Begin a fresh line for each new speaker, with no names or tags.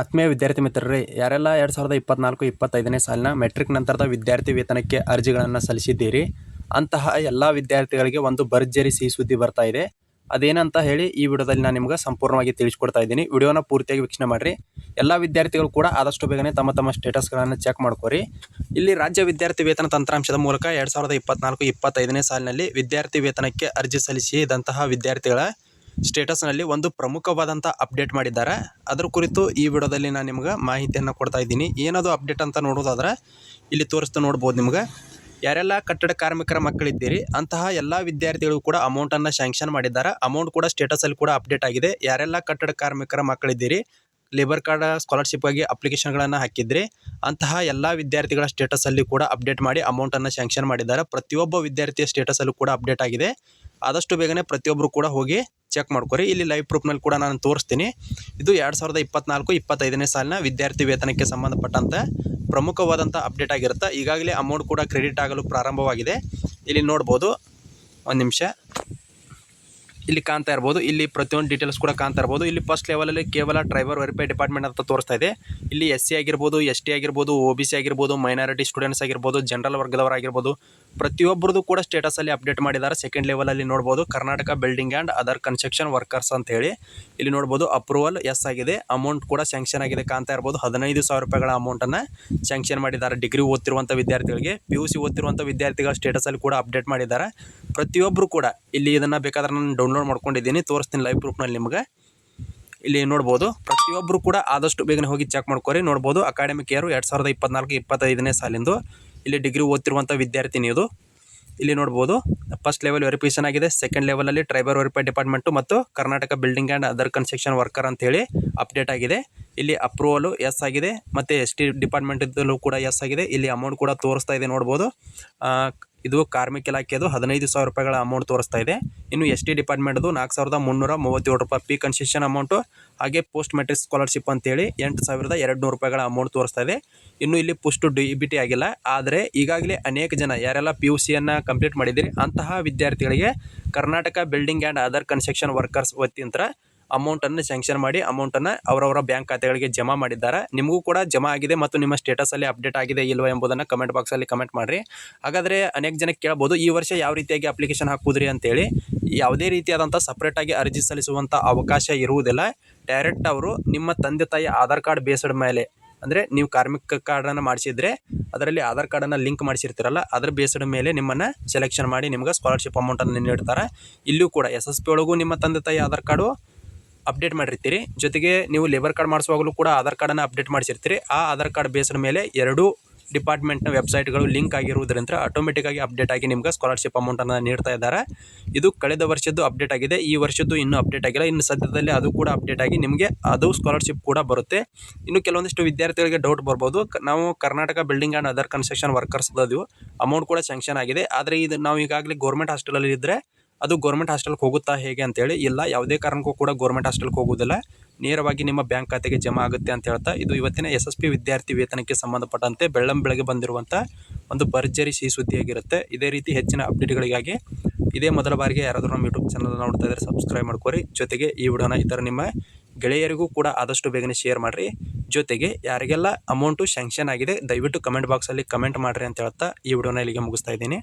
ಆತ್ಮೀಯ ವಿದ್ಯಾರ್ಥಿ ಮಿತ್ರರೇ, ಯಾರೆಲ್ಲ ಎರಡು ಸಾವಿರದ ಇಪ್ಪತ್ನಾಲ್ಕು ಇಪ್ಪತ್ತೈದನೇ ಸಾಲಿನ ಮೆಟ್ರಿಕ್ ನಂತರದ ವಿದ್ಯಾರ್ಥಿ ವೇತನಕ್ಕೆ ಅರ್ಜಿಗಳನ್ನು ಸಲ್ಲಿಸಿದ್ದೀರಿ, ಅಂತಹ ಎಲ್ಲ ವಿದ್ಯಾರ್ಥಿಗಳಿಗೆ ಒಂದು ಭರ್ಜರಿ ಸಿಹಿ ಸುದ್ದಿ ಬರ್ತಾ ಇದೆ. ಅದೇನಂತ ಹೇಳಿ ಈ ವಿಡಿಯೋದಲ್ಲಿ ನಾನು ನಿಮ್ಗೆ ಸಂಪೂರ್ಣವಾಗಿ ತಿಳಿಸ್ಕೊಡ್ತಾ ಇದ್ದೀನಿ. ವಿಡಿಯೋನ ಪೂರ್ತಿಯಾಗಿ ವೀಕ್ಷಣೆ ಮಾಡಿರಿ. ಎಲ್ಲ ವಿದ್ಯಾರ್ಥಿಗಳು ಕೂಡ ಆದಷ್ಟು ಬೇಗನೆ ತಮ್ಮ ತಮ್ಮ ಸ್ಟೇಟಸ್ಗಳನ್ನು ಚೆಕ್ ಮಾಡ್ಕೊರಿ. ಇಲ್ಲಿ ರಾಜ್ಯ ವಿದ್ಯಾರ್ಥಿ ವೇತನ ತಂತ್ರಾಂಶದ ಮೂಲಕ ಎರಡು ಸಾವಿರದ ಇಪ್ಪತ್ನಾಲ್ಕು ಇಪ್ಪತ್ತೈದನೇ ಸಾಲಿನಲ್ಲಿ ವಿದ್ಯಾರ್ಥಿ ವೇತನಕ್ಕೆ ಅರ್ಜಿ ಸಲ್ಲಿಸಿದಂತಹ ವಿದ್ಯಾರ್ಥಿಗಳ ಸ್ಟೇಟಸ್ನಲ್ಲಿ ಒಂದು ಪ್ರಮುಖವಾದಂಥ ಅಪ್ಡೇಟ್ ಮಾಡಿದ್ದಾರೆ. ಅದರ ಕುರಿತು ಈ ವಿಡಿಯೋದಲ್ಲಿ ನಾನು ನಿಮ್ಗೆ ಮಾಹಿತಿಯನ್ನು ಕೊಡ್ತಾ ಇದ್ದೀನಿ. ಏನದು ಅಪ್ಡೇಟ್ ಅಂತ ನೋಡೋದಾದ್ರೆ, ಇಲ್ಲಿ ತೋರಿಸ್ತಾ ನೋಡ್ಬೋದು ನಿಮ್ಗೆ. ಯಾರೆಲ್ಲ ಕಟ್ಟಡ ಕಾರ್ಮಿಕರ ಮಕ್ಕಳಿದ್ದೀರಿ, ಅಂತಹ ಎಲ್ಲ ವಿದ್ಯಾರ್ಥಿಗಳು ಕೂಡ ಅಮೌಂಟನ್ನು ಸ್ಯಾಂಕ್ಷನ್ ಮಾಡಿದ್ದಾರೆ. ಅಮೌಂಟ್ ಕೂಡ ಸ್ಟೇಟಸಲ್ಲಿ ಕೂಡ ಅಪ್ಡೇಟ್ ಆಗಿದೆ. ಯಾರೆಲ್ಲ ಕಟ್ಟಡ ಕಾರ್ಮಿಕರ ಮಕ್ಕಳಿದ್ದೀರಿ ಲೇಬರ್ ಕಾರ್ಡ್ ಸ್ಕಾಲರ್ಶಿಪ್ಗಾಗಿ ಅಪ್ಲಿಕೇಶನ್ಗಳನ್ನು ಹಾಕಿದ್ರೆ ಅಂತಹ ಎಲ್ಲ ವಿದ್ಯಾರ್ಥಿಗಳ ಸ್ಟೇಟಸಲ್ಲಿ ಕೂಡ ಅಪ್ಡೇಟ್ ಮಾಡಿ ಅಮೌಂಟನ್ನು ಸ್ಯಾಂಕ್ಷನ್ ಮಾಡಿದ್ದಾರೆ. ಪ್ರತಿಯೊಬ್ಬ ವಿದ್ಯಾರ್ಥಿಯ ಸ್ಟೇಟಸಲ್ಲೂ ಕೂಡ ಅಪ್ಡೇಟ್ ಆಗಿದೆ. ಆದಷ್ಟು ಬೇಗನೆ ಪ್ರತಿಯೊಬ್ಬರು ಕೂಡ ಹೋಗಿ ಚೆಕ್ ಮಾಡ್ಕೊರಿ. ಇಲ್ಲಿ ಲೈವ್ ಪ್ರೂಫ್ನಲ್ಲಿ ಕೂಡ ನಾನು ತೋರಿಸ್ತೀನಿ. ಇದು ಎರಡು ಸಾವಿರದ ಇಪ್ಪತ್ನಾಲ್ಕು, ಇಪ್ಪತ್ತೈದನೇ ಸಾಲಿನ ವಿದ್ಯಾರ್ಥಿ ವೇತನಕ್ಕೆ ಸಂಬಂಧಪಟ್ಟಂತೆ ಪ್ರಮುಖವಾದಂಥ ಅಪ್ಡೇಟ್ ಆಗಿರುತ್ತೆ. ಈಗಾಗಲೇ ಅಮೌಂಟ್ ಕೂಡ ಕ್ರೆಡಿಟ್ ಆಗಲು ಪ್ರಾರಂಭವಾಗಿದೆ. ಇಲ್ಲಿ ನೋಡ್ಬೋದು. ಒಂದು ನಿಮಿಷ. ಇಲ್ಲಿ ಕಾಣ್ತಾ ಇರ್ಬೋದು. ಇಲ್ಲಿ ಪ್ರತಿಯೊಂದು ಡೀಟೇಲ್ಸ್ ಕೂಡ ಕಾಣ್ತಾ ಇರ್ಬೋದು. ಇಲ್ಲಿ ಫಸ್ಟ್ ಲೆವೆಲಲ್ಲಿ ಕೇವಲ ಡ್ರೈವರ್ ವೆರಿಫೈ ಡಿಪಾರ್ಟ್ಮೆಂಟ್ ಅಂತ ತೋರಿಸ್ತಾ ಇದೆ. ಇಲ್ಲಿ ಎಸ್ ಸಿ ಆಗಿರ್ಬೋದು ಎಸ್ ಟಿ ಆಗಿರ್ಬೋದು ಒ ಬಿ ಸಿ ಆಗಿರ್ಬೋದು ಮೈನಾರಿಟಿ ಸ್ಟೂಡೆಂಟ್ಸ್ ಆಗಿರ್ಬೋದು ಜನರಲ್ ವರ್ಗದವರಾಗಿರ್ಬೋದು ಪ್ರತಿಯೊಬ್ಬರದು ಕೂಡ ಸ್ಟೇಟಸಲ್ಲಿ ಅಪ್ಡೇಟ್ ಮಾಡಿದ್ದಾರೆ ಸೆಕೆಂಡ್ ಲೆವೆಲಲ್ಲಿ ನೋಡ್ಬೋದು, Karnataka building and other construction workers ಅಂತ ಹೇಳಿ. ಇಲ್ಲಿ ನೋಡ್ಬೋದು ಅಪ್ರೂವಲ್ ಎಸ್ ಆಗಿದೆ. ಅಮೌಂಟ್ ಕೂಡ ಸ್ಯಾಂಕ್ಷನ್ ಆಗಿದೆ ಕಾಣ್ತಾ ಇರ್ಬೋದು. ಹದಿನೈದು ಸಾವಿರ ರೂಪಾಯಿಗಳ ಅಮೌಂಟನ್ನು ಸ್ಯಾಂಕ್ಷನ್ ಮಾಡಿದ್ದಾರೆ. ಡಿಗ್ರಿ ಓದ್ತಿರುವಂಥ ವಿದ್ಯಾರ್ಥಿಗಳಿಗೆ ಪಿ ಯು ಸಿ ಓದ್ತಿರುವಂಥ ವಿದ್ಯಾರ್ಥಿಗಳ ಸ್ಟೇಟಸಲ್ಲಿ ಕೂಡ ಅಪ್ಡೇಟ್ ಮಾಡಿದ್ದಾರೆ. ಪ್ರತಿಯೊಬ್ಬರು ಕೂಡ, ಇಲ್ಲಿ ಇದನ್ನು ಬೇಕಾದ್ರೆ ನಾನು ಡೌನ್ಲೋಡ್ ಮಾಡ್ಕೊಂಡಿದ್ದೀನಿ. ತೋರಿಸ್ತೀನಿ ಲೈವ್ ಪ್ರೂಫ್ನಲ್ಲಿ ನಿಮಗೆ. ಇಲ್ಲಿ ನೋಡ್ಬೋದು. ಪ್ರತಿಯೊಬ್ಬರು ಕೂಡ ಆದಷ್ಟು ಬೇಗನೆ ಹೋಗಿ ಚೆಕ್ ಮಾಡ್ಕೊರಿ. ನೋಡ್ಬೋದು ಅಕಾಡೆಮಿಕ್ ಇಯರು ಎರಡು ಸಾವಿರದ ಇಪ್ಪತ್ನಾಲ್ಕು, ಇಪ್ಪತ್ತೈದನೇ ಸಾಲಿಂದು. ಇಲ್ಲಿ ಡಿಗ್ರಿ ಓದ್ತಿರುವಂಥ ವಿದ್ಯಾರ್ಥಿನಿ ಇದು ಇಲ್ಲಿ ನೋಡ್ಬೋದು ಫಸ್ಟ್ ಲೆವೆಲ್ ವೆರಿಫಿಕೇಷನ್ ಆಗಿದೆ. ಸೆಕೆಂಡ್ ಲೆವೆಲಲ್ಲಿ ಟ್ರೈಬರ್ ವೆರಿಫೈ ಡಿಪಾರ್ಟ್ಮೆಂಟು ಮತ್ತು Karnataka building and other construction worker ಅಂತೇಳಿ ಅಪ್ಡೇಟ್ ಆಗಿದೆ. ಇಲ್ಲಿ ಅಪ್ರೂವಲು ಎಸ್ ಆಗಿದೆ. ಮತ್ತು ಎಸ್ ಟಿ ಇದ್ದಲ್ಲೂ ಕೂಡ ಎಸ್ ಆಗಿದೆ. ಇಲ್ಲಿ ಅಮೌಂಟ್ ಕೂಡ ತೋರಿಸ್ತಾ ಇದೆ ನೋಡ್ಬೋದು. ಇದು ಕಾರ್ಮಿಕ ಇಲಾಖೆದು ಹದಿನೈದು ಸಾವಿರ ರೂಪಾಯಿಗಳ ಅಮೌಂಟ್ ತೋರಿಸ್ತಾ ಇದೆ. ಇನ್ನು ಎಸ್ ಟಿ ಡಿಪಾರ್ಟ್ಮೆಂಟ್ದು ನಾಲ್ಕು ಸಾವಿರದ ಮುನ್ನೂರ ಮೂವತ್ತೇಳು ರೂಪಾಯಿ ಪಿ ಕನ್ಸೆಷನ್ ಅಮೌಂಟು ಹಾಗೆ ಪೋಸ್ಟ್ ಮೆಟ್ರಿಕ್ ಸ್ಕಾಲರ್ಶಿಪ್ ಅಂತೇಳಿ ಎಂಟು ಸಾವಿರದ ಎರಡು ನೂರು ರೂಪಾಯಿಗಳ ಅಮೌಂಟ್ ತೋರಿಸ್ತಾ ಇದೆ. ಇನ್ನು ಇಲ್ಲಿ ಪುಷ್ಟು ಡಿ ಬಿ ಟಿ ಆಗಿಲ್ಲ. ಆದರೆ ಈಗಾಗಲೇ ಅನೇಕ ಜನ, ಯಾರೆಲ್ಲ ಪಿ ಯು ಸಿಯನ್ನು ಕಂಪ್ಲೀಟ್ ಮಾಡಿದ್ದೀರಿ, ಅಂತಹ ವಿದ್ಯಾರ್ಥಿಗಳಿಗೆ Karnataka building and other construction workers ವತಿಯಂತ್ರ ಅಮೌಂಟನ್ನು ಸ್ಯಾಂಕ್ಷನ್ ಮಾಡಿ ಅಮೌಂಟನ್ನು ಅವರವರ ಬ್ಯಾಂಕ್ ಖಾತೆಗಳಿಗೆ ಜಮಾ ಮಾಡಿದ್ದಾರೆ. ನಿಮಗೂ ಕೂಡ ಜಮಾ ಆಗಿದೆ ಮತ್ತು ನಿಮ್ಮ ಸ್ಟೇಟಸಲ್ಲಿ ಅಪ್ಡೇಟ್ ಆಗಿದೆ ಇಲ್ವಾ ಎಂಬುದನ್ನು ಕಮೆಂಟ್ ಬಾಕ್ಸಲ್ಲಿ ಕಮೆಂಟ್ ಮಾಡಿರಿ. ಹಾಗಾದರೆ ಅನೇಕ ಜನಕ್ಕೆ ಕೇಳ್ಬೋದು, ಈ ವರ್ಷ ಯಾವ ರೀತಿಯಾಗಿ ಅಪ್ಲಿಕೇಶನ್ ಹಾಕುದ್ರಿ ಅಂತೇಳಿ. ಯಾವುದೇ ರೀತಿಯಾದಂಥ ಸಪ್ರೇಟಾಗಿ ಅರ್ಜಿ ಸಲ್ಲಿಸುವಂಥ ಅವಕಾಶ ಇರುವುದಿಲ್ಲ. ಡೈರೆಕ್ಟ್ ಅವರು ನಿಮ್ಮ ತಂದೆ ತಾಯಿ ಆಧಾರ್ ಕಾರ್ಡ್ ಬೇಸ್ಡ್ ಮೇಲೆ, ಅಂದರೆ ನೀವು ಕಾರ್ಮಿಕ ಕಾರ್ಡನ್ನು ಮಾಡಿಸಿದ್ರೆ ಅದರಲ್ಲಿ ಆಧಾರ್ ಕಾರ್ಡನ್ನು ಲಿಂಕ್ ಮಾಡಿಸಿರ್ತೀರಲ್ಲ, ಅದರ ಬೇಸ್ಡ್ ಮೇಲೆ ನಿಮ್ಮನ್ನು ಸೆಲೆಕ್ಷನ್ ಮಾಡಿ ನಿಮ್ಗೆ ಸ್ಕಾಲರ್ಶಿಪ್ ಅಮೌಂಟನ್ನು ನೀಡ್ತಾರೆ. ಇಲ್ಲೂ ಕೂಡ ಎಸ್ ಎಸ್ ಪಿ ಒಳಗೂ ನಿಮ್ಮ ತಂದೆ ತಾಯಿ ಆಧಾರ್ ಕಾರ್ಡು ಅಪ್ಡೇಟ್ ಮಾಡಿರ್ತೀರಿ. ಜೊತೆಗೆ ನೀವು ಲೇಬರ್ ಕಾರ್ಡ್ ಮಾಡಿಸುವಾಗಲೂ ಕೂಡ ಆಧಾರ್ ಕಾರ್ಡನ್ನು ಅಪ್ಡೇಟ್ ಮಾಡಿಸಿರ್ತೀರಿ. ಆ ಆಧಾರ್ ಕಾರ್ಡ್ ಬೇಸ್ಡ್ ಮೇಲೆ ಎರಡೂ ಡಿಪಾರ್ಟ್ಮೆಂಟ್ನ ವೆಬ್ಸೈಟ್ಗಳು ಲಿಂಕ್ ಆಗಿರುವುದರಿಂದ ಆಟೋಮೆಟಿಕ್ಕಾಗಿ ಅಪ್ಡೇಟ್ ಆಗಿ ನಿಮ್ಗೆ ಸ್ಕಾಲರ್ಶಿಪ್ ಅಮೌಂಟನ್ನು ನೀಡ್ತಾ ಇದ್ದಾರೆ. ಇದು ಕಳೆದ ವರ್ಷದ್ದು ಅಪ್ಡೇಟ್ ಆಗಿದೆ. ಈ ವರ್ಷದ್ದು ಇನ್ನೂ ಅಪ್ಡೇಟ್ ಆಗಿಲ್ಲ. ಇನ್ನು ಸದ್ಯದಲ್ಲಿ ಅದು ಕೂಡ ಅಪ್ಡೇಟ್ ಆಗಿ ನಿಮಗೆ ಅದು ಸ್ಕಾಲರ್ಶಿಪ್ ಕೂಡ ಬರುತ್ತೆ. ಇನ್ನು ಕೆಲವೊಂದಿಷ್ಟು ವಿದ್ಯಾರ್ಥಿಗಳಿಗೆ ಡೌಟ್ ಬರ್ಬೋದು. ನಾವು Karnataka building and other construction workers ಅದು ಅಮೌಂಟ್ ಕೂಡ ಸ್ಯಾಂಕ್ಷನ್ ಆಗಿದೆ. ಆದರೆ ಇದು ನಾವು ಈಗಾಗಲೇ ಗೌರ್ಮೆಂಟ್ ಹಾಸ್ಟೆಲಲ್ಲಿ ಇದ್ದರೆ ಅದು ಗೌರ್ಮೆಂಟ್ ಹಾಸ್ಟೆಲ್ಗೆ ಹೋಗುತ್ತಾ ಹೇಗೆ ಅಂತೇಳಿ, ಇಲ್ಲ, ಯಾವುದೇ ಕಾರಣಕ್ಕೂ ಕೂಡ ಗೌರ್ಮೆಂಟ್ ಹಾಸ್ಟೆಲ್ಗೆ ಹೋಗುವುದಿಲ್ಲ. ನೇರವಾಗಿ ನಿಮ್ಮ ಬ್ಯಾಂಕ್ ಖಾತೆಗೆ ಜಮಾ ಆಗುತ್ತೆ ಅಂತ ಹೇಳ್ತಾ, ಇದು ಇವತ್ತಿನ ಎಸ್ ಎಸ್ ಪಿ ವಿದ್ಯಾರ್ಥಿ ವೇತನಕ್ಕೆ ಸಂಬಂಧಪಟ್ಟಂತೆ ಬೆಳ್ಳಂ ಬೆಳಗ್ಗೆ ಬಂದಿರುವಂಥ ಒಂದು ಭರ್ಜರಿ ಸಿಹಿ ಸುದ್ದಿಯಾಗಿರುತ್ತೆ. ಇದೇ ರೀತಿ ಹೆಚ್ಚಿನ ಅಪ್ಡೇಟ್ಗಳಿಗಾಗಿ ಇದೇ ಮೊದಲ ಬಾರಿಗೆ ಯಾರಾದರೂ ನಮ್ಮ ಯೂಟ್ಯೂಬ್ ಚಾನಲ್ ನೋಡ್ತಾ ಇದ್ದರೆ ಸಬ್ಸ್ಕ್ರೈಬ್ ಮಾಡ್ಕೊರಿ. ಜೊತೆಗೆ ಈ ವಿಡಿಯೋನ ಇತರ ನಿಮ್ಮ ಗೆಳೆಯರಿಗೂ ಕೂಡ ಆದಷ್ಟು ಬೇಗನೆ ಶೇರ್ ಮಾಡಿರಿ. ಜೊತೆಗೆ ಯಾರಿಗೆಲ್ಲ ಅಮೌಂಟು ಸ್ಯಾಂಕ್ಷನ್ ಆಗಿದೆ, ದಯವಿಟ್ಟು ಕಮೆಂಟ್ ಬಾಕ್ಸಲ್ಲಿ ಕಮೆಂಟ್ ಮಾಡಿರಿ ಅಂತ ಹೇಳ್ತಾ ಈ ವಿಡಿಯೋನ ಇಲ್ಲಿಗೆ ಮುಗಿಸ್ತಾ ಇದ್ದೀನಿ.